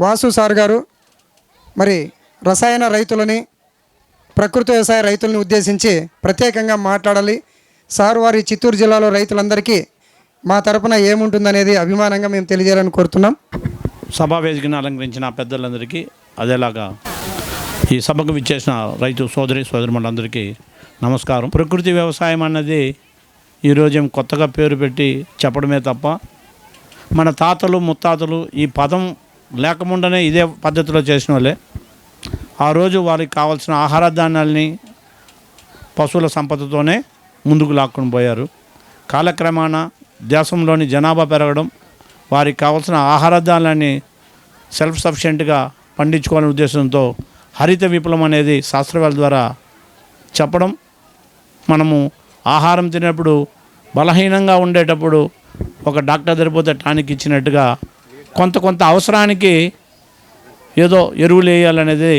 Vasu sir గారు మరి రసాయన రైతులని ప్రకృతి వ్యవసాయ రైతులను ఉద్దేశించి ప్రత్యేకంగా మాట్లాడాలి. సార్ వారి చిత్తూరు జిల్లాలో రైతులందరికీ మా తరపున ఏముంటుందనేది అభిమానంగా మేము తెలియజేయాలని కోరుతున్నాం. సభా వేదికను అలంకరించిన పెద్దలందరికీ అదేలాగా ఈ సభకు విచ్చేసిన రైతు సోదరి సోదరులందరికీ నమస్కారం. ప్రకృతి వ్యవసాయం అన్నది ఈరోజు ఏం కొత్తగా పేరు పెట్టి చెప్పడమే తప్ప మన తాతలు ముత్తాతలు ఈ పదం లేకముండనే ఇదే పద్ధతిలో చేసిన వాళ్ళే ఆ రోజు వారికి కావాల్సిన ఆహార ధాన్యాల్ని పశువుల సంపదతోనే ముందుకు లాక్కొని పోయారు. కాలక్రమాన దేశంలోని జనాభా పెరగడం వారికి కావాల్సిన ఆహార ధాన్యాన్ని సెల్ఫ్ సఫిషియెంట్గా పండించుకోవాలనే ఉద్దేశంతో హరిత విప్లవం అనేది శాస్త్రవేత్త ద్వారా చెప్పడం మనము ఆహారం తినేటప్పుడు బలహీనంగా ఉండేటప్పుడు ఒక డాక్టర్ సరిపోతే టానిక్ ఇచ్చినట్టుగా కొంత కొంత అవసరానికి ఏదో ఎరువులు వేయాలనేది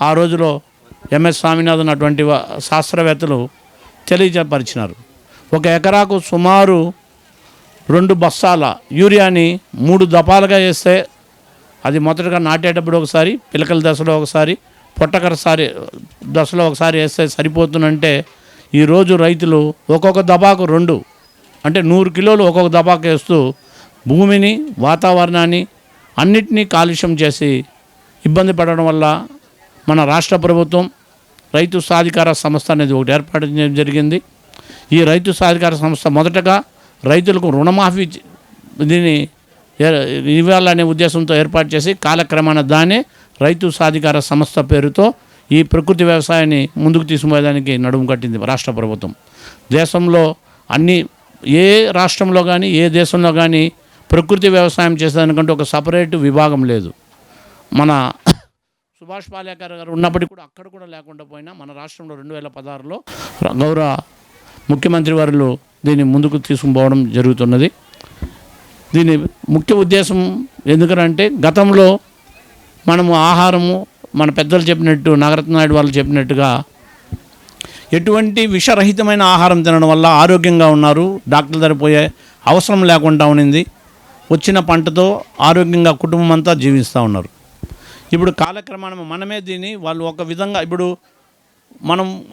ఆ రోజులో ఎంఎస్ స్వామినాథన్ అటువంటి శాస్త్రవేత్తలు తెలియజపరిచినారు ఒక ఎకరాకు సుమారు రెండు బస్తాల యూరియాని మూడు దపాలుగా వేస్తే అది మొదటగా నాటేటప్పుడు ఒకసారి పిలకల దశలో ఒకసారి పొట్టకరసారి దశలో ఒకసారి వేస్తే సరిపోతుందంటే ఈరోజు రైతులు ఒక్కొక్క దబాకు రెండు అంటే నూరు కిలోలు ఒక్కొక్క దబాకు వేస్తూ భూమిని వాతావరణాన్ని అన్నిటినీ కాలుష్యం చేసి ఇబ్బంది పడడం వల్ల మన రాష్ట్ర ప్రభుత్వం రైతు సాధికార సంస్థ అనేది ఒకటి ఏర్పాటు చేయడం జరిగింది. ఈ రైతు సాధికార సంస్థ మొదటగా రైతులకు రుణమాఫీ దీన్ని ఇవ్వాలనే ఉద్దేశంతో ఏర్పాటు చేసి కాలక్రమాన దానే రైతు సాధికార సంస్థ పేరుతో ఈ ప్రకృతి వ్యవసాయాన్ని ముందుకు తీసుకుపోయేదానికి నడుము కట్టింది రాష్ట్ర ప్రభుత్వం. దేశంలో అన్ని ఏ రాష్ట్రంలో కానీ ఏ దేశంలో కానీ ప్రకృతి వ్యవసాయం చేసేదానికంటే ఒక సపరేట్ విభాగం లేదు. మన సుభాష్ పాలేకర్ గారు ఉన్నప్పటికీ కూడా అక్కడ కూడా లేకుండా పోయినా మన రాష్ట్రంలో రెండు వేల పదహారులో గౌరవ ముఖ్యమంత్రి వారు దీన్ని ముందుకు తీసుకుపోవడం జరుగుతున్నది. దీని ముఖ్య ఉద్దేశం ఎందుకంటే గతంలో మనము ఆహారము మన పెద్దలు చెప్పినట్టు నాగరత్నాయుడు వాళ్ళు చెప్పినట్టుగా ఎటువంటి విషరహితమైన ఆహారం తినడం వల్ల ఆరోగ్యంగా ఉన్నారు డాక్టర్ దగ్గర పోయే అవసరం లేకుండా ఉన్నింది. వచ్చిన పంటతో ఆరోగ్యంగా కుటుంబం అంతా జీవిస్తూ ఉన్నారు. ఇప్పుడు కాలక్రమాన మనమే దీన్ని వాళ్ళు ఒక విధంగా ఇప్పుడు మనం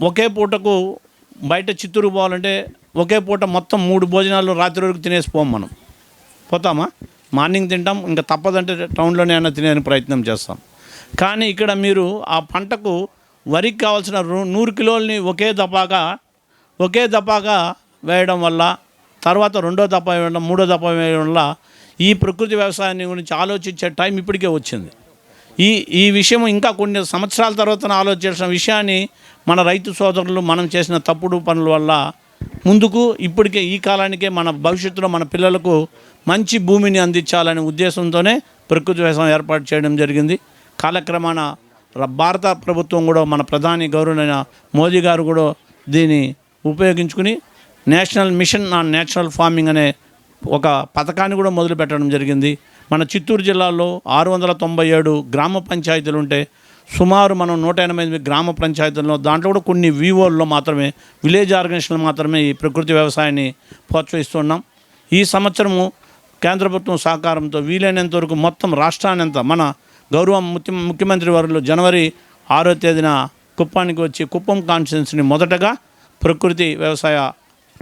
ఒకే పూటకు బయట చిత్తూరు పోవాలంటే ఒకే పూట మొత్తం మూడు భోజనాలు రాత్రి వరకు తినేసి పోం మనం. పోతామా? మార్నింగ్ తింటాం ఇంకా తప్పదంటే టౌన్లోనే అయినా తినే ప్రయత్నం చేస్తాం. కానీ ఇక్కడ మీరు ఆ పంటకు వరికి కావాల్సిన నూరు కిలోలని ఒకే దపాగా ఒకే దపాగా వేయడం వల్ల తర్వాత రెండో తప్ప వేయడం మూడో తప్ప వేయడం వల్ల ఈ ప్రకృతి వ్యవసాయాన్ని గురించి ఆలోచించే టైం ఇప్పటికే వచ్చింది. ఈ ఈ విషయం ఇంకా కొన్ని సంవత్సరాల తర్వాత ఆలోచించిన విషయాన్ని మన రైతు సోదరులు మనం చేసిన తప్పుడు పనుల వల్ల ముందుకు ఇప్పటికే ఈ కాలానికే మన భవిష్యత్తులో మన పిల్లలకు మంచి భూమిని అందించాలనే ఉద్దేశంతోనే ప్రకృతి వ్యవసాయం ఏర్పాటు చేయడం జరిగింది. కాలక్రమాన భారత ప్రభుత్వం కూడా మన ప్రధాని గౌరవైన మోదీ గారు కూడా దీన్ని ఉపయోగించుకుని national mission on natural farming అనే ఒక పథకాన్ని కూడా మొదలు పెట్టడం జరిగింది. మన చిత్తూరు జిల్లాలో ఆరు వందల తొంభై ఏడు గ్రామ పంచాయతీలు ఉంటే సుమారు మనం నూట ఎనభై ఎనిమిది గ్రామ పంచాయతీల్లో దాంట్లో కూడా కొన్ని వివోల్లో మాత్రమే విలేజ్ ఆర్గనైజేషన్లు మాత్రమే ఈ ప్రకృతి వ్యవసాయాన్ని ప్రోత్సహిస్తున్నాం. ఈ సంవత్సరము కేంద్ర ప్రభుత్వం సహకారంతో వీలైనంత వరకు మొత్తం రాష్ట్రానంత మన గౌరవ ముఖ్య ముఖ్యమంత్రి వారిలో జనవరి ఆరో తేదీన కుప్పానికి వచ్చి కుప్పం కాన్ఫరెన్స్ని మొదటగా ప్రకృతి వ్యవసాయ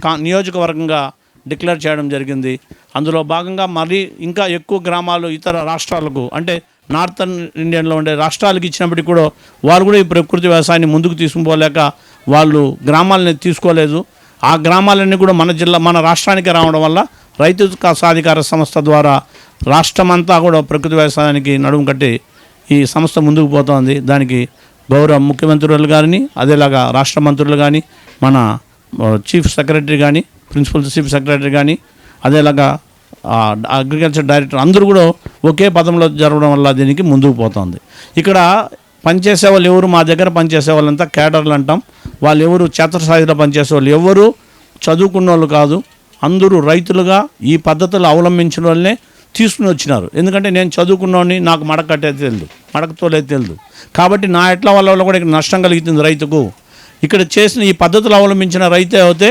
కా నియోజకవర్గంగా డిక్లేర్ చేయడం జరిగింది. అందులో భాగంగా మరీ ఇంకా ఎక్కువ గ్రామాలు ఇతర రాష్ట్రాలకు అంటే నార్థన్ ఇండియన్లో ఉండే రాష్ట్రాలకు ఇచ్చినప్పటికీ కూడా వారు కూడా ఈ ప్రకృతి వ్యవసాయాన్ని ముందుకు తీసుకుపోలేక వాళ్ళు గ్రామాలని తీసుకోలేదు. ఆ గ్రామాలన్నీ కూడా మన జిల్లా మన రాష్ట్రానికి రావడం వల్ల రైతు సాధికార సంస్థ ద్వారా రాష్ట్రమంతా కూడా ప్రకృతి వ్యవసాయానికి నడుము కట్టి ఈ సంస్థ ముందుకు పోతోంది. దానికి గౌరవ ముఖ్యమంత్రులు గారిని అదేలాగా రాష్ట్ర మంత్రులు కానీ మన చీఫ్ సెక్రటరీ కానీ ప్రిన్సిపల్ చీఫ్ సెక్రటరీ కానీ అదేలాగా అగ్రికల్చర్ డైరెక్టర్ అందరూ కూడా ఒకే పదంలో జరగడం వల్ల దీనికి ముందుకు పోతుంది. ఇక్కడ పనిచేసే వాళ్ళు ఎవరు? మా దగ్గర పనిచేసే వాళ్ళంతా క్యాడర్లు అంటాం. వాళ్ళు ఎవరు? క్షేత్రస్థాయిలో పనిచేసే వాళ్ళు ఎవరు? చదువుకున్న వాళ్ళు కాదు. అందరూ రైతులుగా ఈ పద్ధతులు అవలంబించిన వాళ్ళనే తీసుకుని వచ్చినారు. ఎందుకంటే నేను చదువుకున్నోని నాకు మడకట్టేది తెలియదు మడకతోలేదు తెలియదు కాబట్టి నా ఎట్ల వల్ల వల్ల కూడా ఇక్కడ నష్టం కలుగుతుంది రైతుకు? ఇక్కడ చేసిన ఈ పద్ధతులు అవలంబించిన రైతే అయితే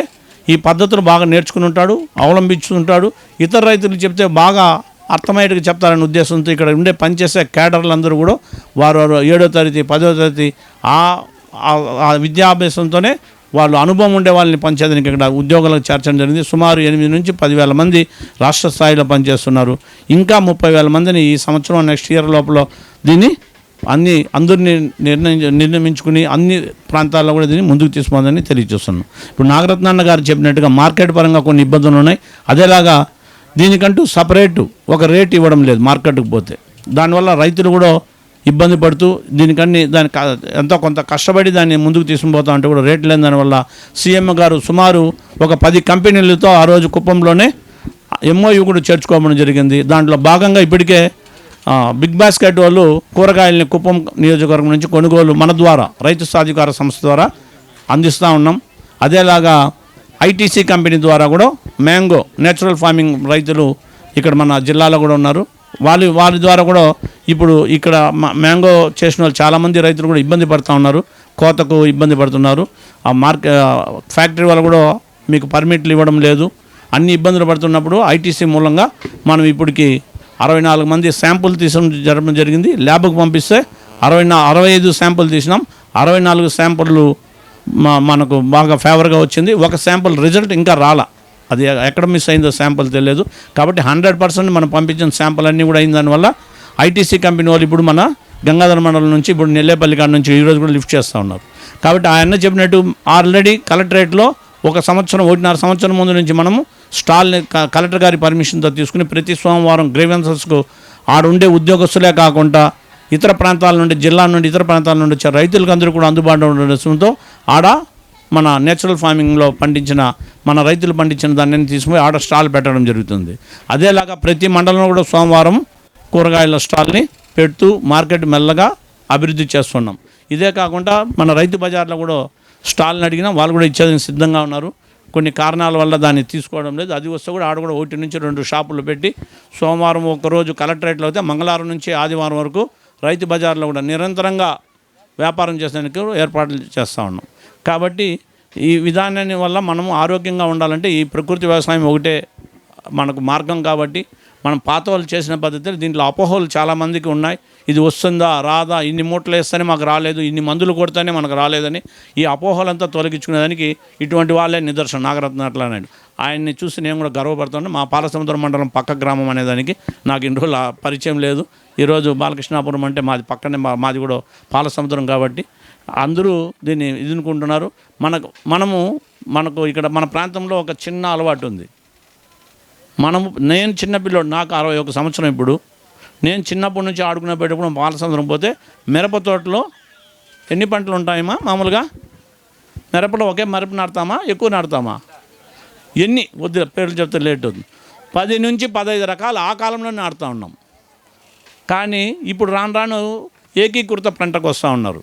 ఈ పద్ధతులు బాగా నేర్చుకుని ఉంటాడు అవలంబించుకుంటాడు ఇతర రైతులు చెప్తే బాగా అర్థమయ్యేట్టుగా చెప్తారనే ఉద్దేశంతో ఇక్కడ ఉండే పనిచేసే క్యాడర్లు అందరూ కూడా వారు వారు ఏడో తరగతి పదో తరగతి ఆ ఆ విద్యాభ్యాసంతోనే వాళ్ళు అనుభవం ఉండే వాళ్ళని పంచేదానికి ఇక్కడ ఉద్యోగాలకు చేర్చడం జరిగింది. సుమారు ఎనిమిది నుంచి పదివేల మంది రాష్ట్ర స్థాయిలో పనిచేస్తున్నారు. ఇంకా ముప్పై వేల మందిని ఈ సంవత్సరం నెక్స్ట్ ఇయర్ లోపల దీన్ని అన్ని అందరిని నిర్ణయించ నిర్ణయించుకుని అన్ని ప్రాంతాల్లో కూడా దీన్ని ముందుకు తీసుకోవాలని తెలియజేస్తున్నాం ఇప్పుడు నాగరత్నాన్న గారు చెప్పినట్టుగా మార్కెట్ పరంగా కొన్ని ఇబ్బందులు ఉన్నాయి. అదేలాగా దీనికంటూ సపరేటు ఒక రేట్ ఇవ్వడం లేదు మార్కెట్కి పోతే. దానివల్ల రైతులు కూడా ఇబ్బంది పడుతూ దీనికన్నీ దాని ఎంతో కొంత కష్టపడి దాన్ని ముందుకు తీసుకుని పోతా అంటే కూడా రేట్ లేని దానివల్ల సీఎం గారు సుమారు ఒక పది కంపెనీలతో ఆ రోజు కుప్పంలోనే ఎంఓయూ కూడా చేర్చుకోవడం జరిగింది. దాంట్లో భాగంగా ఇప్పటికే బిగ్ బాస్కెట్ వాళ్ళు కూరగాయలని కుప్పం నియోజకవర్గం నుంచి కొనుగోలు మన ద్వారా రైతు సాధికార సంస్థ ద్వారా అందిస్తూ ఉన్నాం. అదేలాగా ఐటీసీ కంపెనీ ద్వారా కూడా మ్యాంగో నేచురల్ ఫార్మింగ్ రైతులు ఇక్కడ మన జిల్లాలో కూడా ఉన్నారు. వాళ్ళు వారి ద్వారా కూడా ఇప్పుడు ఇక్కడ మ- మ్యాంగో చేసిన వాళ్ళు చాలామంది రైతులు కూడా ఇబ్బంది పడుతూ ఉన్నారు. కోతకు ఇబ్బంది పడుతున్నారు. ఆ మార్కె ఫ్యాక్టరీ వాళ్ళు కూడా మీకు పర్మిట్లు ఇవ్వడం లేదు. అన్ని ఇబ్బందులు పడుతున్నప్పుడు ఐటీసీ మూలంగా మనం ఇప్పటికి అరవై నాలుగు మంది శాంపుల్ తీసడం జరపడం జరిగింది. ల్యాబ్కు పంపిస్తే అరవై నా అరవై ఐదు శాంపుల్ తీసినాం. అరవై నాలుగు శాంపుల్లు మనకు బాగా ఫేవర్గా వచ్చింది. ఒక శాంపుల్ రిజల్ట్ ఇంకా రాలా. అది ఎక్కడ మిస్ అయిందో శాంపుల్ తెలియదు. కాబట్టి హండ్రెడ్ పర్సెంట్ మనం పంపించిన శాంపుల్ అన్నీ కూడా అయిన దానివల్ల ఐటీసీ కంపెనీ వాళ్ళు ఇప్పుడు మన గంగాధర మండలం నుంచి ఇప్పుడు నెల్లేపల్లి కాడ నుంచి ఈరోజు కూడా లిఫ్ట్ చేస్తూ ఉన్నారు. కాబట్టి ఆయన చెప్పినట్టు ఆల్రెడీ కలెక్టరేట్లో ఒక సంవత్సరం ఒకటిన్నర సంవత్సరం ముందు నుంచి మనము స్టాల్ని క- కలెక్టర్ గారి పర్మిషన్తో తీసుకుని ప్రతి సోమవారం గ్రీవెన్సెస్కు ఆడుండే ఉద్యోగస్తులే కాకుండా ఇతర ప్రాంతాల నుండి జిల్లా నుండి ఇతర ప్రాంతాల నుండి వచ్చే రైతులకు అందరూ కూడా అందుబాటులో ఉండడంతో ఆడ మన నేచురల్ ఫార్మింగ్లో పండించిన మన రైతులు పండించిన దాన్ని తీసుకుని ఆడ స్టాల్ పెట్టడం జరుగుతుంది. అదేలాగా ప్రతి మండలంలో కూడా సోమవారం కూరగాయల స్టాల్ని పెడుతూ మార్కెట్ మెల్లగా అభివృద్ధి చేస్తున్నాం. ఇదే కాకుండా మన రైతు బజార్లో కూడా స్టాల్ని అడిగినా వాళ్ళు కూడా ఇచ్చేందుకు సిద్ధంగా ఉన్నారు. కొన్ని కారణాల వల్ల దాన్ని తీసుకోవడం లేదు. అది వస్తే కూడా ఆడ కూడా ఒకటి నుంచి రెండు షాపులు పెట్టి సోమవారం ఒకరోజు కలెక్టరేట్లో అయితే మంగళవారం నుంచి ఆదివారం వరకు రైతు బజార్లో కూడా నిరంతరంగా వ్యాపారం చేసేందుకు ఏర్పాట్లు చేస్తూ ఉన్నాం. కాబట్టి ఈ విధానాన్ని వల్ల మనము ఆరోగ్యంగా ఉండాలంటే ఈ ప్రకృతి వ్యవసాయం ఒకటే మనకు మార్గం కాబట్టి మనం పాత వాళ్ళు చేసిన పద్ధతిలో దీంట్లో అపోహలు చాలామందికి ఉన్నాయి. ఇది వస్తుందా రాదా ఇన్ని మూటలు వేస్తేనే మాకు రాలేదు ఇన్ని మందులు కొడితేనే మనకు రాలేదని ఈ అపోహలంతా తొలగించుకునేదానికి ఇటువంటి వాళ్ళే నిదర్శనం. నాగరత్న అట్లానాయుడు ఆయన్ని చూసి నేను కూడా గర్వపడుతున్నాను మా పాలసముద్రం మండలం పక్క గ్రామం అనేదానికి నాకు ఇన్ని రోజులు పరిచయం లేదు. ఈరోజు బాలకృష్ణాపురం అంటే మాది పక్కనే మా- మాది కూడా పాలసముద్రం కాబట్టి అందరూ దీన్ని ఎదుర్కొంటున్నారు. మనకు మనము మనకు ఇక్కడ మన ప్రాంతంలో ఒక చిన్న అలవాటు ఉంది. మనము నేను చిన్నపిల్లోడు నాకు అరవై ఒక సంవత్సరం ఇప్పుడు. నేను చిన్నప్పటి నుంచి ఆడుకునేటప్పుడు సంవత్సరం పోతే మిరప తోటలో ఎన్ని పంటలు ఉంటాయమ్మా మామూలుగా? మిరపలో ఒకే మిరప నాటుతామా? ఎక్కువ నాటుతామా? ఎన్ని? వద్దు పేర్లు చెప్తే లేట్ అవుతుంది. పది నుంచి పదహైదు రకాలు ఆ కాలంలో నాటుతూ ఉన్నాం. కానీ ఇప్పుడు రాను రాను ఏకీకృత పంటకు వస్తూ ఉన్నారు.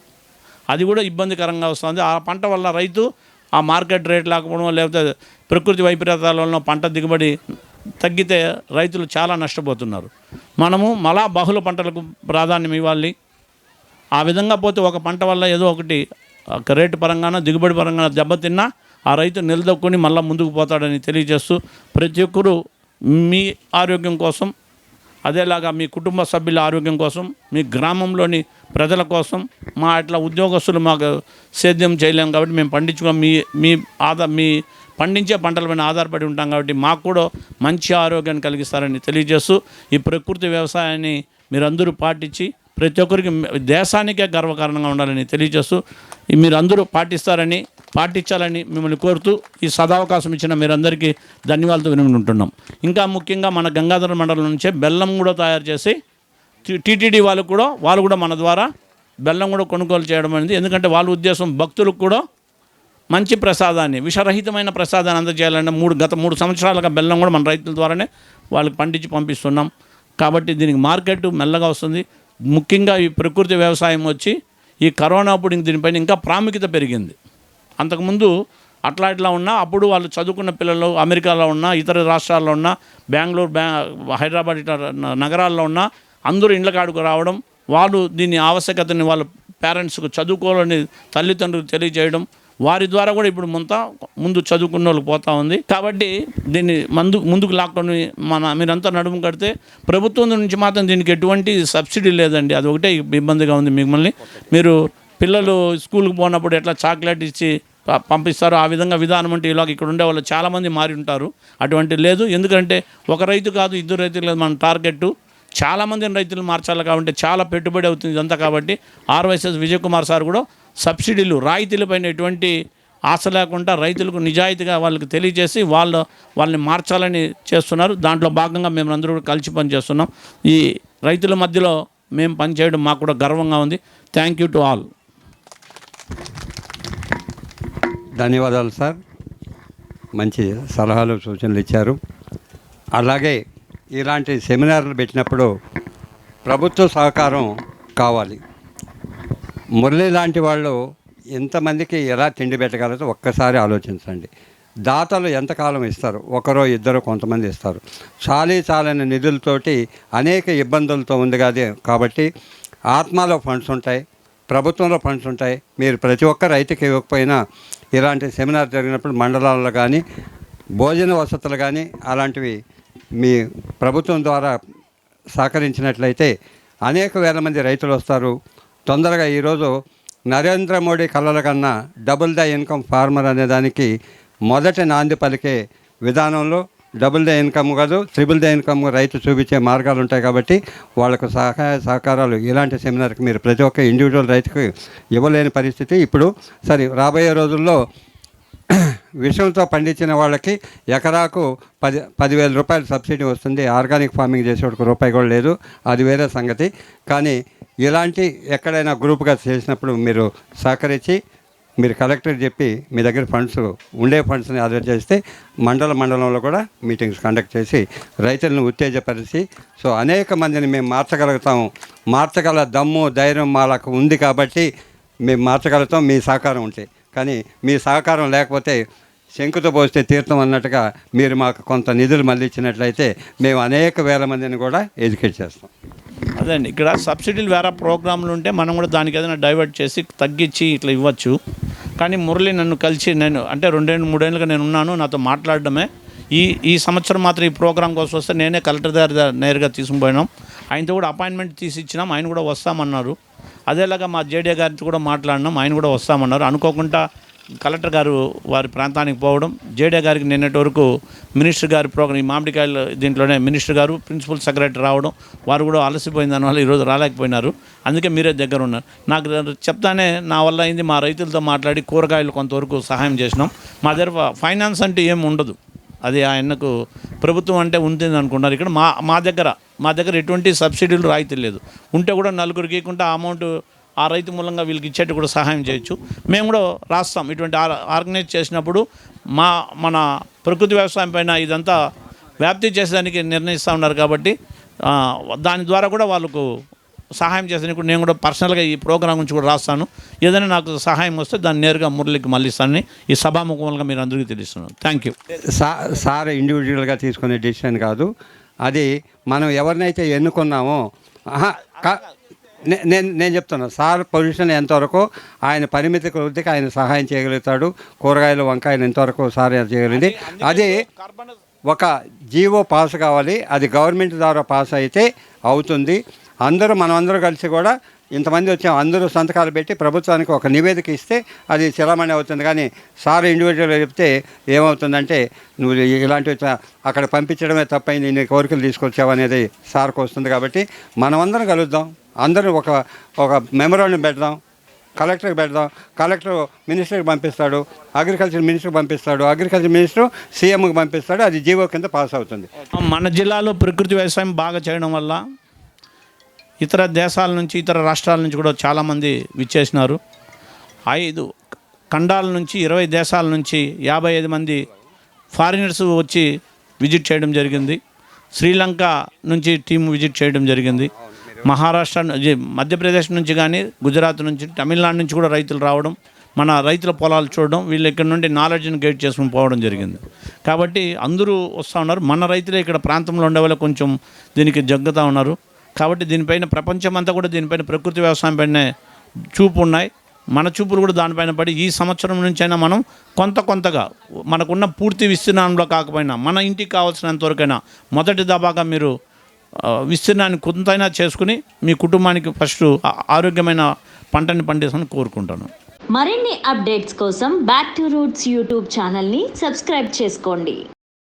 అది కూడా ఇబ్బందికరంగా వస్తుంది. ఆ పంట వల్ల రైతు ఆ మార్కెట్ రేట్ లేకపోవడం లేకపోతే ప్రకృతి వైపరీత్యాల వలన పంట దిగుబడి తగ్గితే రైతులు చాలా నష్టపోతున్నారు. మనము మళ్ళా బహుళ పంటలకు ప్రాధాన్యం ఇవ్వాలి. ఆ విధంగా పోతే ఒక పంట వల్ల ఏదో ఒకటి రేటు పరంగానో దిగుబడి పరంగా దెబ్బతిన్నా ఆ రైతు నిలదొక్కుని మళ్ళీ ముందుకు పోతాడని తెలియజేస్తూ ప్రతి ఒక్కరూ మీ ఆరోగ్యం కోసం అదేలాగా మీ కుటుంబ సభ్యుల ఆరోగ్యం కోసం మీ గ్రామంలోని ప్రజల కోసం మా ఇట్లా ఉద్యోగస్తులు మాకు సేద్యం చేయలేము కాబట్టి మేము పండించుకో మీ మీ ఆదా మీ పండించే పంటలపైన ఆధారపడి ఉంటాం కాబట్టి మాకు కూడా మంచి ఆరోగ్యాన్ని కలిగిస్తారని తెలియజేస్తూ ఈ ప్రకృతి వ్యవసాయాన్ని మీరందరూ పాటించి ప్రతి ఒక్కరికి దేశానికే గర్వకారణంగా ఉండాలని తెలియజేస్తూ మీరందరూ పాటిస్తారని పాటించాలని మిమ్మల్ని కోరుతూ ఈ సదావకాశం ఇచ్చిన మీరందరికీ ధన్యవాదాలు వినుకుంటున్నాం ఇంకా ముఖ్యంగా మన గంగాధర మండలం నుంచే బెల్లం కూడా తయారు చేసి టీటీడీ వాళ్ళు కూడా వాళ్ళు కూడా మన ద్వారా బెల్లం కూడా కొనుగోలు చేయడం అనేది ఎందుకంటే వాళ్ళ ఉద్దేశం భక్తులకు కూడా మంచి ప్రసాదాన్ని విషరహితమైన ప్రసాదాన్ని అందజేయాలంటే మూడు గత మూడు సంవత్సరాలుగా బెల్లం కూడా మన రైతుల ద్వారానే వాళ్ళకి పండించి పంపిస్తున్నాం. కాబట్టి దీనికి మార్కెట్ మెల్లగా వస్తుంది. ముఖ్యంగా ఈ ప్రకృతి వ్యవసాయం వచ్చి ఈ కరోనా అప్పుడు దీనిపైన ఇంకా ప్రాముఖ్యత పెరిగింది. అంతకుముందు అట్లా ఇట్లా ఉన్నా అప్పుడు వాళ్ళు చదువుకున్న పిల్లలు అమెరికాలో ఉన్నా ఇతర రాష్ట్రాల్లో ఉన్నా బెంగళూరు బ్యా హైదరాబాద్ ఇట్లా నగరాల్లో ఉన్నా అందరూ ఇండ్ల కాడుకు రావడం వాళ్ళు దీని ఆవశ్యకతని వాళ్ళ పేరెంట్స్కు చదువుకోవాలని తల్లిదండ్రులకు తెలియజేయడం వారి ద్వారా కూడా ఇప్పుడు ముంత ముందు చదువుకున్న వాళ్ళకి పోతా ఉంది. కాబట్టి దీన్ని మందు ముందుకు లాక్డౌన్ మన మీరంతా నడుము కడితే ప్రభుత్వం నుంచి మాత్రం దీనికి ఎటువంటి సబ్సిడీ లేదండి. అది ఒకటే ఇబ్బందిగా ఉంది మిమ్మల్ని. మీరు పిల్లలు స్కూల్కి పోనప్పుడు ఎట్లా చాక్లెట్ ఇచ్చి ప- పంపిస్తారు ఆ విధంగా విధానం అంటే ఇలాగ ఇక్కడ ఉండే వాళ్ళు చాలామంది మారి ఉంటారు. అటువంటి లేదు. ఎందుకంటే ఒక రైతు కాదు ఇద్దరు రైతులు లేదు మన టార్గెట్ చాలామంది రైతులు మార్చాలి కాబట్టి చాలా పెట్టుబడి అవుతుంది ఇదంతా కాబట్టి ఆర్వైఎస్ఎస్ విజయ్ కుమార్ సార్ కూడా సబ్సిడీలు రాయితీలపైన ఎటువంటి ఆశ లేకుండా రైతులకు నిజాయితీగా వాళ్ళకి తెలియజేసి వాళ్ళు వాళ్ళని మార్చాలని చేస్తున్నారు. దాంట్లో భాగంగా మేము అందరూ కూడా కలిసి పనిచేస్తున్నాం. ఈ రైతుల మధ్యలో మేము పనిచేయడం మాకు కూడా గర్వంగా ఉంది. థ్యాంక్ యూ టు ఆల్ ధన్యవాదాలు సార్. మంచి సలహాలు సూచనలు ఇచ్చారు. అలాగే ఇలాంటి సెమినార్లు పెట్టినప్పుడు ప్రభుత్వ సహకారం కావాలి. మురళి లాంటి వాళ్ళు ఎంతమందికి ఎలా తిండి పెట్టగలరో ఒక్కసారి ఆలోచించండి. దాతలు ఎంతకాలం ఇస్తారు? ఒకరో ఇద్దరు కొంతమంది ఇస్తారు. చాలీ చాలని నిధులతోటి అనేక ఇబ్బందులతో ఉంది కాదే. కాబట్టి ఆత్మలో ఫండ్స్ ఉంటాయి ప్రభుత్వంలో ఫండ్స్ ఉంటాయి. మీరు ప్రతి ఒక్క రైతుకి ఇవ్వకపోయినా ఇలాంటి సెమినార్ జరిగినప్పుడు మండలాల్లో కానీ భోజన వసతులు కానీ అలాంటివి మీ ప్రభుత్వం ద్వారా సహకరించినట్లయితే అనేక వేల మంది రైతులు వస్తారు. తొందరగా ఈరోజు నరేంద్ర మోడీ కళ్ళల కన్నా డబుల్ ద ఇన్కమ్ ఫార్మర్ అనే దానికి మొదటి నాంది పలికే విధానంలో డబుల్ ద ఇన్కమ్ కాదు ట్రిపుల్ ద ఇన్కమ్ రైతు చూపించే మార్గాలు ఉంటాయి కాబట్టి వాళ్ళకు సహాయ సహకారాలు ఇలాంటి సెమినార్కి మీరు ప్రతి ఒక్క ఇండివిజువల్ రైతుకు ఇవ్వలేని పరిస్థితి. ఇప్పుడు సరే రాబోయే రోజుల్లో విషంతో పండించిన వాళ్ళకి ఎకరాకు పది పదివేల రూపాయలు సబ్సిడీ వస్తుంది. ఆర్గానిక్ ఫార్మింగ్ చేసేవాడికి రూపాయి కూడా లేదు. అది వేరే సంగతి. కానీ ఇలాంటి ఎక్కడైనా గ్రూప్గా చేసినప్పుడు మీరు సహకరించి మీరు కలెక్టర్ చెప్పి మీ దగ్గర ఫండ్స్ ఉండే ఫండ్స్ని ఆధార్ చేస్తే మండల మండలంలో కూడా మీటింగ్స్ కండక్ట్ చేసి రైతులను ఉత్తేజపరిచి సో అనేక మందిని మేము మార్చగలుగుతాము మార్చగల దమ్ము ధైర్యం మాలకు ఉంది కాబట్టి మేము మార్చగలుగుతాం మీ సహకారం ఉంటే. కానీ మీ సహకారం లేకపోతే శంకుతో పోస్తే తీర్థం అన్నట్టుగా మీరు మాకు కొంత నిధులు మళ్ళించినట్లయితే మేము అనేక వేల మందిని కూడా ఎడ్యుకేట్ చేస్తాం. అదే అండి ఇక్కడ సబ్సిడీలు వేరే ప్రోగ్రాంలు ఉంటే మనం కూడా దానికి ఏదైనా డైవర్ట్ చేసి తగ్గించి ఇట్లా ఇవ్వచ్చు. కానీ మురళి నన్ను కలిసి నేను అంటే రెండేళ్ళు మూడేళ్ళుగా నేను ఉన్నాను నాతో మాట్లాడడమే. ఈ ఈ సంవత్సరం మాత్రం ఈ ప్రోగ్రాం కోసం వస్తే నేనే కలెక్టర్ దగ్గర నేరుగా తీసుకుపోయినాం. ఆయనతో కూడా అపాయింట్మెంట్ తీసి ఇచ్చినాం ఆయన కూడా వస్తామన్నారు. అదేలాగా మా జేడీఏ గారితో కూడా మాట్లాడినాం ఆయన కూడా వస్తామన్నారు. అనుకోకుండా కలెక్టర్ గారు వారి ప్రాంతానికి పోవడం జేడే గారికి నిన్నటి వరకు మినిస్టర్ గారి ప్రోగ్రాం ఈ మామిడికాయలు దీంట్లోనే మినిస్టర్ గారు ప్రిన్సిపల్ సెక్రటరీ రావడం వారు కూడా అలసిపోయిన దానివల్ల ఈరోజు రాలేకపోయినారు. అందుకే మీరే దగ్గర ఉన్నారు. నాకు చెప్తానే నా వల్ల అయింది మా రైతులతో మాట్లాడి కూరగాయలు కొంతవరకు సహాయం చేసినాం. మా దగ్గర ఫైనాన్స్ అంటే ఏం ఉండదు. అది ఆయనకు ప్రభుత్వం అంటే ఉంటుంది అనుకున్నారు. ఇక్కడ మా మా దగ్గర మా దగ్గర ఎటువంటి సబ్సిడీలు రాయితీ లేదు. ఉంటే కూడా నలుగురికి ఇవ్వకుండా అమౌంట్ ఆ రైతు మూలంగా వీళ్ళకి ఇచ్చేట్టు కూడా సహాయం చేయొచ్చు. మేము కూడా రాస్తాం. ఇటువంటి ఆర్- ఆర్గనైజ్ చేసినప్పుడు మా మన ప్రకృతి వ్యవసాయం పైన ఇదంతా వ్యాప్తి చేసేదానికి నిర్ణయిస్తూ ఉన్నారు కాబట్టి దాని ద్వారా కూడా వాళ్ళకు సహాయం చేసేందుకు నేను కూడా పర్సనల్గా ఈ ప్రోగ్రాం గురించి కూడా రాస్తాను. ఏదైనా నాకు సహాయం వస్తే దాన్ని నేరుగా మురళికి మళ్ళీస్తానని ఈ సభాముఖంగా మీరు అందరికీ తెలుస్తున్నాను థ్యాంక్ యూ. సా సార్ ఇండివిజువల్గా తీసుకునే డిసిషన్ కాదు. అది మనం ఎవరినైతే ఎన్నుకున్నామో నేను నేను చెప్తున్నా సార్ పొజిషన్ ఎంతవరకు ఆయన పరిమితి కొద్దికి ఆయన సహాయం చేయగలుగుతాడు కూరగాయలు వంకాయలు ఎంతవరకు సార్ చేయగలిగింది. అది ఒక జీవో పాస్ కావాలి అది గవర్నమెంట్ ద్వారా పాస్ అయితే అవుతుంది. అందరూ మనం అందరూ కలిసి కూడా ఇంతమంది వచ్చాం అందరూ సంతకాలు పెట్టి ప్రభుత్వానికి ఒక నివేదిక ఇస్తే అది చలామణి అవుతుంది. కానీ సార్ ఇండివిజువల్గా చెప్తే ఏమవుతుందంటే నువ్వు ఇలాంటివి చ- అక్కడ పంపించడమే తప్పైంది నీ కోరికలు తీసుకొచ్చావు అనేది సార్కి వస్తుంది కాబట్టి మనమందరం కలుద్దాం. అందరూ ఒక ఒక మెమోరాండం పెడదాం కలెక్టర్కి పెడదాం కలెక్టర్ మినిస్టర్కి పంపిస్తాడు అగ్రికల్చర్ మినిస్టర్కి పంపిస్తాడు అగ్రికల్చర్ మినిస్టర్ సీఎంకి పంపిస్తాడు అది జీవో కింద పాస్ అవుతుంది. మన జిల్లాలో ప్రకృతి వ్యవసాయం బాగా చేయడం వల్ల ఇతర దేశాల నుంచి ఇతర రాష్ట్రాల నుంచి కూడా చాలామంది విచ్చేసినారు. ఐదు ఖండాల నుంచి ఇరవై దేశాల నుంచి యాభై ఐదు మంది ఫారినర్స్ వచ్చి విజిట్ చేయడం జరిగింది. శ్రీలంక నుంచి టీం విజిట్ చేయడం జరిగింది. మహారాష్ట్ర మధ్యప్రదేశ్ నుంచి కానీ గుజరాత్ నుంచి తమిళనాడు నుంచి కూడా రైతులు రావడం మన రైతుల పొలాలు చూడడం వీళ్ళు ఇక్కడ నుండి నాలెడ్జ్ని గైడ్ చేసుకుని పోవడం జరిగింది. కాబట్టి అందరూ వస్తూ ఉన్నారు. మన రైతులే ఇక్కడ ప్రాంతంలో ఉండే వాళ్ళు కొంచెం దీనికి జగ్గుతూ ఉన్నారు. కాబట్టి దీనిపైన ప్రపంచం అంతా కూడా దీనిపైన ప్రకృతి వ్యవసాయం పైన చూపు ఉన్నాయి. మన చూపులు కూడా దానిపైన పడి ఈ సంవత్సరం నుంచైనా మనం కొంత కొంతగా మనకున్న పూర్తి విస్తీర్ణంలో కాకపోయినా మన ఇంటికి కావాల్సినంత వరకైనా మొదటి దబాగా మీరు విస్తీర్ణాన్ని కొంతైనా చేసుకుని మీ కుటుంబానికి ఫస్ట్ ఆరోగ్యమైన పంటని పండించాలని కోరుకుంటాను. మరిన్ని అప్డేట్స్ కోసం బ్యాక్ టు రూట్స్ యూట్యూబ్ ఛానల్ని సబ్స్క్రైబ్ చేసుకోండి.